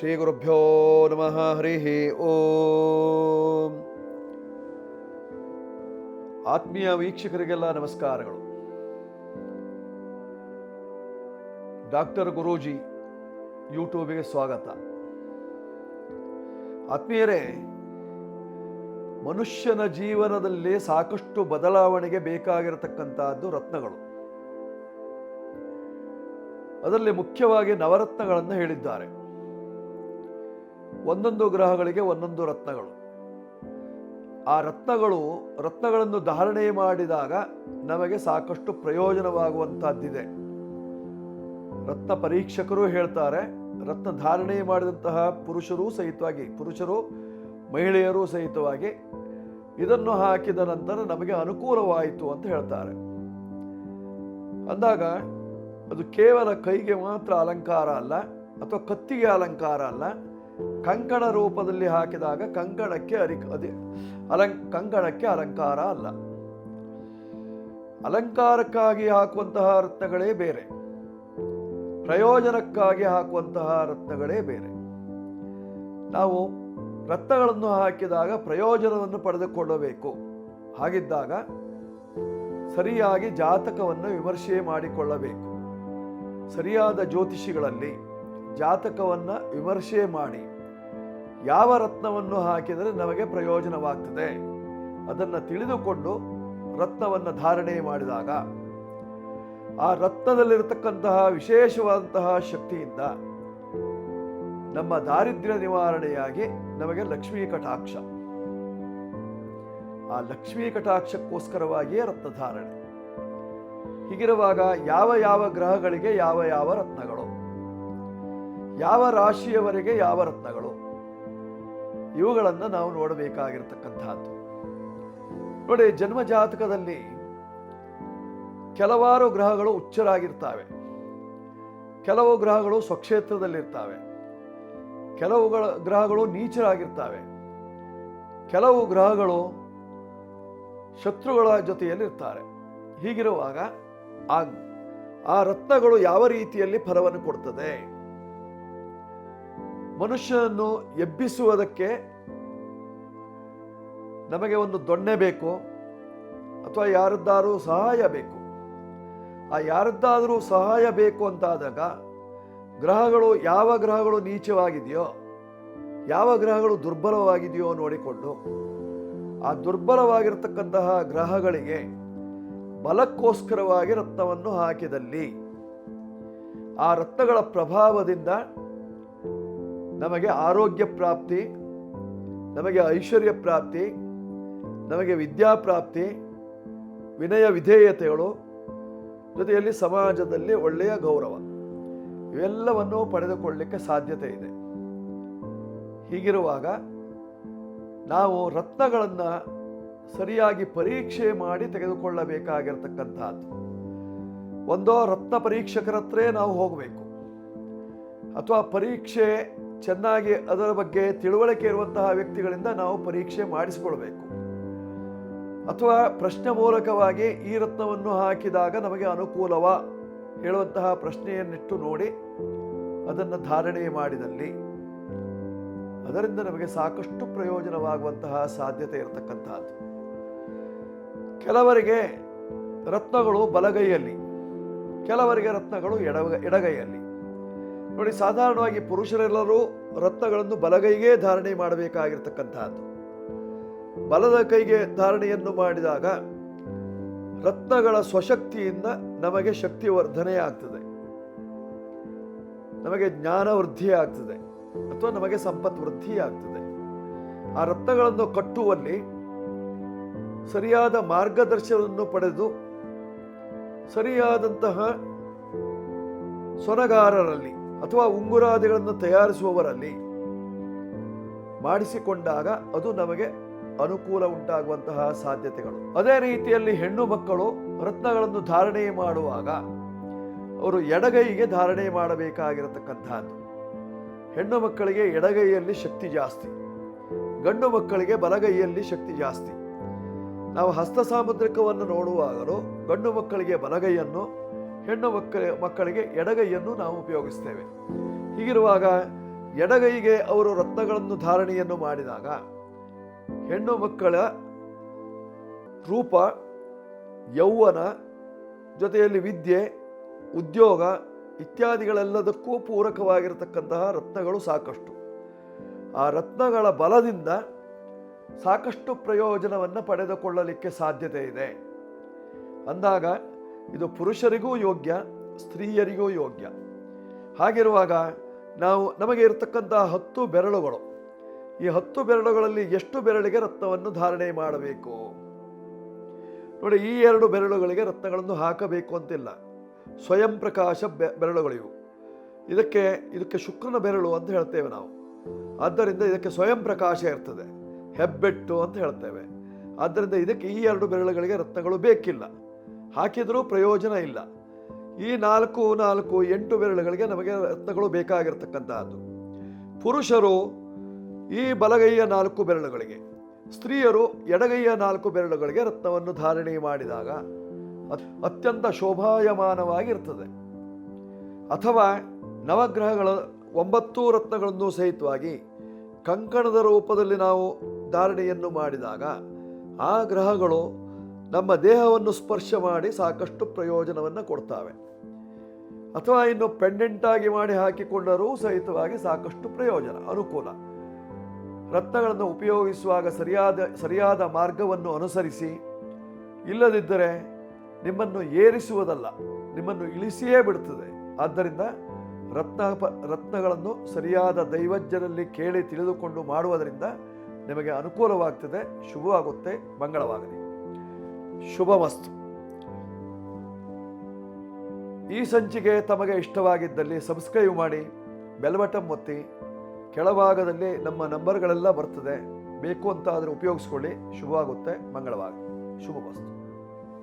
ಶ್ರೀ ಗುರುಭ್ಯೋ ನಮಃ. ಹರಿ ಓಂ. ಆತ್ಮೀಯ ವೀಕ್ಷಕರಿಗೆಲ್ಲ ನಮಸ್ಕಾರಗಳು. ಡಾಕ್ಟರ್ ಗುರೂಜಿ ಯೂಟ್ಯೂಬಿಗೆ ಸ್ವಾಗತ. ಆತ್ಮೀಯರೇ, ಮನುಷ್ಯನ ಜೀವನದಲ್ಲಿ ಸಾಕಷ್ಟು ಬದಲಾವಣೆಗೆ ಬೇಕಾಗಿರತಕ್ಕಂತಹದ್ದು ರತ್ನಗಳು. ಅದರಲ್ಲಿ ಮುಖ್ಯವಾಗಿ ನವರತ್ನಗಳನ್ನು ಹೇಳಿದ್ದಾರೆ. ಒಂದೊಂದು ಗ್ರಹಗಳಿಗೆ ಒಂದೊಂದು ರತ್ನಗಳು. ಆ ರತ್ನಗಳು, ರತ್ನಗಳನ್ನು ಧಾರಣೆ ಮಾಡಿದಾಗ ನಮಗೆ ಸಾಕಷ್ಟು ಪ್ರಯೋಜನವಾಗುವಂತಹದ್ದಿದೆ. ರತ್ನ ಪರೀಕ್ಷಕರು ಹೇಳ್ತಾರೆ, ರತ್ನ ಧಾರಣೆ ಮಾಡಿದಂತಹ ಪುರುಷರು ಸಹಿತವಾಗಿ, ಪುರುಷರು ಮಹಿಳೆಯರು ಸಹಿತವಾಗಿ ಇದನ್ನು ಹಾಕಿದ ನಂತರ ನಮಗೆ ಅನುಕೂಲವಾಯಿತು ಅಂತ ಹೇಳ್ತಾರೆ. ಅಂದಾಗ ಅದು ಕೇವಲ ಕೈಗೆ ಮಾತ್ರ ಅಲಂಕಾರ ಅಲ್ಲ, ಅಥವಾ ಕತ್ತಿಗೆ ಅಲಂಕಾರ ಅಲ್ಲ ಕಂಕಣ ರೂಪದಲ್ಲಿ ಹಾಕಿದಾಗ ಕಂಕಣಕ್ಕೆ ಅರಿ ಅದಿ ಅಲಂ, ಕಂಕಣಕ್ಕೆ ಅಲಂಕಾರ ಅಲ್ಲ. ಅಲಂಕಾರಕ್ಕಾಗಿ ಹಾಕುವಂತಹ ರತ್ನಗಳೇ ಬೇರೆ. ಪ್ರಯೋಜನಕ್ಕಾಗಿ ಹಾಕುವಂತಹ ರತ್ನಗಳೇ ಬೇರೆ. ನಾವು ರತ್ನಗಳನ್ನು ಹಾಕಿದಾಗ ಪ್ರಯೋಜನವನ್ನು ಪಡೆದುಕೊಳ್ಳಬೇಕು. ಹಾಗಿದ್ದಾಗ ಸರಿಯಾಗಿ ಜಾತಕವನ್ನು ವಿಮರ್ಶೆ ಮಾಡಿಕೊಳ್ಳಬೇಕು. ಸರಿಯಾದ ಜ್ಯೋತಿಷಿಗಳಲ್ಲಿ ಜಾತಕವನ್ನು ವಿಮರ್ಶೆ ಮಾಡಿ. ಯಾವ ರತ್ನವನ್ನು ಹಾಕಿದರೆ ನಮಗೆ ಪ್ರಯೋಜನವಾಗ್ತದೆ? ಅದನ್ನು ತಿಳಿದುಕೊಂಡು ರತ್ನವನ್ನು ಧಾರಣೆ ಮಾಡಿದಾಗ, ಆ ರತ್ನದಲ್ಲಿರತಕ್ಕಂತಹ ವಿಶೇಷವಾದಂತಹ ಶಕ್ತಿಯಿಂದ ನಮ್ಮ ದಾರಿದ್ರ್ಯ ನಿವಾರಣೆಯಾಗಿ ನಮಗೆ ಲಕ್ಷ್ಮೀ ಕಟಾಕ್ಷ. ಆ ಲಕ್ಷ್ಮೀ ಕಟಾಕ್ಷಕ್ಕೋಸ್ಕರವಾಗಿಯೇ ರತ್ನಧಾರಣೆ ಹೀಗಿರುವಾಗ ಯಾವ ಯಾವ ಗ್ರಹಗಳಿಗೆ ಯಾವ ಯಾವ ರತ್ನಗಳು? ಯಾವ ರಾಶಿಯವರೆಗೆ ಯಾವ ರತ್ನಗಳು? ಇವುಗಳನ್ನು ನಾವು ನೋಡಬೇಕಾಗಿರ್ತಕ್ಕಂಥದ್ದು. ನೋಡಿ ಜನ್ಮ ಜಾತಕದಲ್ಲಿ ಕೆಲವಾರು ಗ್ರಹಗಳು ಉಚ್ಚರಾಗಿರ್ತವೆ. ಕೆಲವು ಗ್ರಹಗಳು ಸ್ವಕ್ಷೇತ್ರದಲ್ಲಿರ್ತವೆ. ಕೆಲವು ಗ್ರಹಗಳು ನೀಚರಾಗಿರ್ತವೆ. ಕೆಲವು ಗ್ರಹಗಳು ಶತ್ರುಗಳ ಜೊತೆಯಲ್ಲಿರ್ತಾರೆ. ಹೀಗಿರುವಾಗ ಆ ಆ ರತ್ನಗಳು ಯಾವ ರೀತಿಯಲ್ಲಿ ಫಲವನ್ನು ಕೊಡ್ತದೆ? ಮನುಷ್ಯನನ್ನು ಎಬ್ಬಿಸುವುದಕ್ಕೆ ನಮಗೆ ಒಂದು ದೊಣ್ಣೆ ಬೇಕು, ಅಥವಾ ಯಾರದ್ದಾದರೂ ಸಹಾಯ ಬೇಕು. ಆ ಯಾರದ್ದಾದರೂ ಸಹಾಯ ಬೇಕು ಅಂತಾದಾಗ ಗ್ರಹಗಳು ಯಾವ ಗ್ರಹಗಳು ನೀಚವಾಗಿದೆಯೋ, ಯಾವ ಗ್ರಹಗಳು ದುರ್ಬಲವಾಗಿದೆಯೋ ನೋಡಿಕೊಂಡು ಆ ದುರ್ಬಲವಾಗಿರತಕ್ಕಂತಹ ಗ್ರಹಗಳಿಗೆ ಬಲಕ್ಕೋಸ್ಕರವಾಗಿ ರತ್ನವನ್ನು ಹಾಕಿದಲ್ಲಿ ಆ ರತ್ನಗಳ ಪ್ರಭಾವದಿಂದ ನಮಗೆ ಆರೋಗ್ಯ ಪ್ರಾಪ್ತಿ, ನಮಗೆ ಐಶ್ವರ್ಯ ಪ್ರಾಪ್ತಿ, ನಮಗೆ ವಿದ್ಯಾಪ್ರಾಪ್ತಿ ವಿನಯ ವಿಧೇಯತೆಗಳು, ಜೊತೆಯಲ್ಲಿ ಸಮಾಜದಲ್ಲಿ ಒಳ್ಳೆಯ ಗೌರವ. ಇವೆಲ್ಲವನ್ನು ಪಡೆದುಕೊಳ್ಳಲಿಕ್ಕೆ ಸಾಧ್ಯತೆ ಇದೆ. ಹೀಗಿರುವಾಗ ನಾವು ರತ್ನಗಳನ್ನು ಸರಿಯಾಗಿ ಪರೀಕ್ಷೆ ಮಾಡಿ ತೆಗೆದುಕೊಳ್ಳಬೇಕಾಗಿರತಕ್ಕಂಥದ್ದು. ಒಂದೋ ರತ್ನ ಪರೀಕ್ಷಕರ ಹತ್ರ ನಾವು ಹೋಗಬೇಕು. ಅಥವಾ ಪರೀಕ್ಷೆ ಚೆನ್ನಾಗಿ ಅದರ ಬಗ್ಗೆ ತಿಳುವಳಿಕೆ ಇರುವಂತಹ ವ್ಯಕ್ತಿಗಳಿಂದ ನಾವು ಪರೀಕ್ಷೆ ಮಾಡಿಸಿಕೊಳ್ಬೇಕು. ಅಥವಾ ಪ್ರಶ್ನೆ ಮೂಲಕವಾಗಿ ಈ ರತ್ನವನ್ನು ಹಾಕಿದಾಗ ನಮಗೆ ಅನುಕೂಲವ? ಹೇಳುವಂತಹ ಪ್ರಶ್ನೆಯನ್ನಿಟ್ಟು ನೋಡಿ, ಅದನ್ನು ಧಾರಣೆ ಮಾಡಿದಲ್ಲಿ. ಅದರಿಂದ ನಮಗೆ ಸಾಕಷ್ಟು ಪ್ರಯೋಜನವಾಗುವಂತಹ ಸಾಧ್ಯತೆ ಇರತಕ್ಕಂತಹದ್ದು. ಕೆಲವರಿಗೆ ರತ್ನಗಳು ಬಲಗೈಯಲ್ಲಿ, ಕೆಲವರಿಗೆ ರತ್ನಗಳು ಎಡ ಎಡಗೈಯಲ್ಲಿ. ನೋಡಿ, ಸಾಧಾರಣವಾಗಿ ಪುರುಷರೆಲ್ಲರೂ ರತ್ನಗಳನ್ನು ಬಲಗೈಗೆ ಧಾರಣೆ ಮಾಡಬೇಕಾಗಿರ್ತಕ್ಕಂತಹದ್ದು. ಬಲದ ಕೈಗೆ ಧಾರಣೆಯನ್ನು ಮಾಡಿದಾಗ ರತ್ನಗಳ ಸ್ವಶಕ್ತಿಯಿಂದ ನಮಗೆ ಶಕ್ತಿ ವರ್ಧನೆ ಆಗ್ತದೆ. ನಮಗೆ ಜ್ಞಾನ ವೃದ್ಧಿ ಆಗ್ತದೆ ಅಥವಾ ನಮಗೆ ಸಂಪತ್ ವೃದ್ಧಿ ಆಗ್ತದೆ. ಆ ರತ್ನಗಳನ್ನು ಕಟ್ಟುವಲ್ಲಿ ಸರಿಯಾದ ಮಾರ್ಗದರ್ಶನವನ್ನು ಪಡೆದು ಸರಿಯಾದಂತಹ ಸೊನಗಾರರಲ್ಲಿ ಅಥವಾ ಉಂಗುರಾದಿಗಳನ್ನು ತಯಾರಿಸುವವರಲ್ಲಿ ಮಾಡಿಸಿಕೊಂಡಾಗ ಅದು ನಮಗೆ ಅನುಕೂಲ ಉಂಟಾಗುವಂತಹ ಸಾಧ್ಯತೆಗಳು. ಅದೇ ರೀತಿಯಲ್ಲಿ ಹೆಣ್ಣು ಮಕ್ಕಳು ರತ್ನಗಳನ್ನು ಧಾರಣೆ ಮಾಡುವಾಗ ಅವರು ಎಡಗೈಗೆ ಧಾರಣೆ ಮಾಡಬೇಕಾಗಿರತಕ್ಕಂಥದ್ದು ಹೆಣ್ಣು ಮಕ್ಕಳಿಗೆ ಎಡಗೈಯಲ್ಲಿ ಶಕ್ತಿ ಜಾಸ್ತಿ, ಗಂಡು ಮಕ್ಕಳಿಗೆ ಬಲಗೈಯಲ್ಲಿ ಶಕ್ತಿ ಜಾಸ್ತಿ. ನಾವು ಹಸ್ತ ಸಾಮುದ್ರಿಕವನ್ನು ನೋಡುವಾಗಲೂ ಗಂಡು ಮಕ್ಕಳಿಗೆ ಬಲಗೈಯನ್ನು ಹೆಣ್ಣು ಮಕ್ಕಳ, ಮಕ್ಕಳಿಗೆ ಎಡಗೈಯನ್ನು ನಾವು ಉಪಯೋಗಿಸ್ತೇವೆ. ಹೀಗಿರುವಾಗ ಎಡಗೈಗೆ ಅವರು ರತ್ನಗಳನ್ನು ಧಾರಣೆಯನ್ನು ಮಾಡಿದಾಗ ಹೆಣ್ಣು ಮಕ್ಕಳ ರೂಪ, ಯೌವನ ಜೊತೆಯಲ್ಲಿ ವಿದ್ಯೆ, ಉದ್ಯೋಗ ಇತ್ಯಾದಿಗಳೆಲ್ಲದಕ್ಕೂ ಪೂರಕವಾಗಿರತಕ್ಕಂತಹ ರತ್ನಗಳು ಸಾಕಷ್ಟು. ಆ ರತ್ನಗಳ ಬಲದಿಂದ ಸಾಕಷ್ಟು ಪ್ರಯೋಜನವನ್ನು ಪಡೆದುಕೊಳ್ಳಲಿಕ್ಕೆ ಸಾಧ್ಯತೆ ಇದೆ. ಅಂದಾಗ ಇದು ಪುರುಷರಿಗೂ ಯೋಗ್ಯ, ಸ್ತ್ರೀಯರಿಗೂ ಯೋಗ್ಯ. ಹಾಗಿರುವಾಗ ನಾವು ನಮಗೆ ಇರತಕ್ಕಂತಹ ಹತ್ತು ಬೆರಳುಗಳು. ಈ ಹತ್ತು ಬೆರಳುಗಳಲ್ಲಿ ಎಷ್ಟು ಬೆರಳಿಗೆ ರತ್ನವನ್ನು ಧಾರಣೆ ಮಾಡಬೇಕು? ನೋಡಿ, ಈ ಎರಡು ಬೆರಳುಗಳಿಗೆ ರತ್ನಗಳನ್ನು ಹಾಕಬೇಕು ಅಂತಿಲ್ಲ. ಸ್ವಯಂ ಪ್ರಕಾಶ ಬೆ- ಬೆರಳುಗಳಿವು. ಇದಕ್ಕೆ ಇದಕ್ಕೆ ಶುಕ್ರನ ಬೆರಳು ಅಂತ ಹೇಳ್ತೇವೆ ನಾವು. ಆದ್ದರಿಂದ ಇದಕ್ಕೆ ಸ್ವಯಂ ಪ್ರಕಾಶ ಇರ್ತದೆ. ಹೆಬ್ಬೆಟ್ಟು ಅಂತ ಹೇಳ್ತೇವೆ. ಆದ್ದರಿಂದ ಇದಕ್ಕೆ ಈ ಎರಡು ಬೆರಳುಗಳಿಗೆ ರತ್ನಗಳು ಬೇಕಿಲ್ಲ. ಹಾಕಿದರೂ ಪ್ರಯೋಜನ ಇಲ್ಲ. ಈ ನಾಲ್ಕು ನಾಲ್ಕು, ಎಂಟು ಬೆರಳುಗಳಿಗೆ ನಮಗೆ ರತ್ನಗಳು ಬೇಕಾಗಿರ್ತಕ್ಕಂತಹದ್ದು. ಪುರುಷರು ಈ ಬಲಗೈಯ ನಾಲ್ಕು ಬೆರಳುಗಳಿಗೆ, ಸ್ತ್ರೀಯರು ಎಡಗೈಯ ನಾಲ್ಕು ಬೆರಳುಗಳಿಗೆ ರತ್ನವನ್ನು ಧಾರಣೆ ಮಾಡಿದಾಗ ಅತ್- ಅತ್ಯಂತ ಶೋಭಾಯಮಾನವಾಗಿರ್ತದೆ. ಅಥವಾ ನವಗ್ರಹಗಳ ಒಂಬತ್ತು ರತ್ನಗಳನ್ನು ಸಹಿತವಾಗಿ ಕಂಕಣದ ರೂಪದಲ್ಲಿ ನಾವು ಧಾರಣೆಯನ್ನು ಮಾಡಿದಾಗ ಆ ಗ್ರಹಗಳು ನಮ್ಮ ದೇಹವನ್ನು ಸ್ಪರ್ಶ ಮಾಡಿ ಸಾಕಷ್ಟು ಪ್ರಯೋಜನವನ್ನು ಕೊಡ್ತಾವೆ. ಅಥವಾ ಇನ್ನು ಪೆಂಡೆಂಟ್ ಆಗಿ ಮಾಡಿ ಹಾಕಿಕೊಂಡರೂ ಸಹಿತವಾಗಿ ಸಾಕಷ್ಟು ಪ್ರಯೋಜನ, ಅನುಕೂಲ. ರತ್ನಗಳನ್ನು ಉಪಯೋಗಿಸುವಾಗ ಸರಿಯಾದ ಸರಿಯಾದ ಮಾರ್ಗವನ್ನು ಅನುಸರಿಸಿ, ಇಲ್ಲದಿದ್ದರೆ ನಿಮ್ಮನ್ನು ಏರಿಸುವುದಲ್ಲ, ನಿಮ್ಮನ್ನು ಇಳಿಸಿಯೇ ಬಿಡುತ್ತದೆ. ಆದ್ದರಿಂದ ರತ್ನ, ರತ್ನಗಳನ್ನು ಸರಿಯಾದ ದೈವಜ್ಞರಲ್ಲಿ ಕೇಳಿ ತಿಳಿದುಕೊಂಡು ಮಾಡುವುದರಿಂದ ನಿಮಗೆ ಅನುಕೂಲವಾಗ್ತದೆ, ಶುಭವಾಗುತ್ತೆ, ಮಂಗಳವಾಗಲಿ. ಶುಭಮಸ್ತು ಈ ಸಂಚಿಕೆ ತಮಗೆ ಇಷ್ಟವಾಗಿದ್ದಲ್ಲಿ ಸಬ್ಸ್ಕ್ರೈಬ್ ಮಾಡಿ ಬೆಲ್ಬಟನ್ ಒತ್ತಿ, ಕೆಳಭಾಗದಲ್ಲಿ ನಮ್ಮ ನಂಬರ್ಗಳೆಲ್ಲ ಬರ್ತದೆ, ಬೇಕು ಅಂತ ಆದರೆ ಉಪಯೋಗಿಸ್ಕೊಳ್ಳಿ. ಶುಭವಾಗುತ್ತೆ ಶುಭ ಶುಭಮಸ್ತು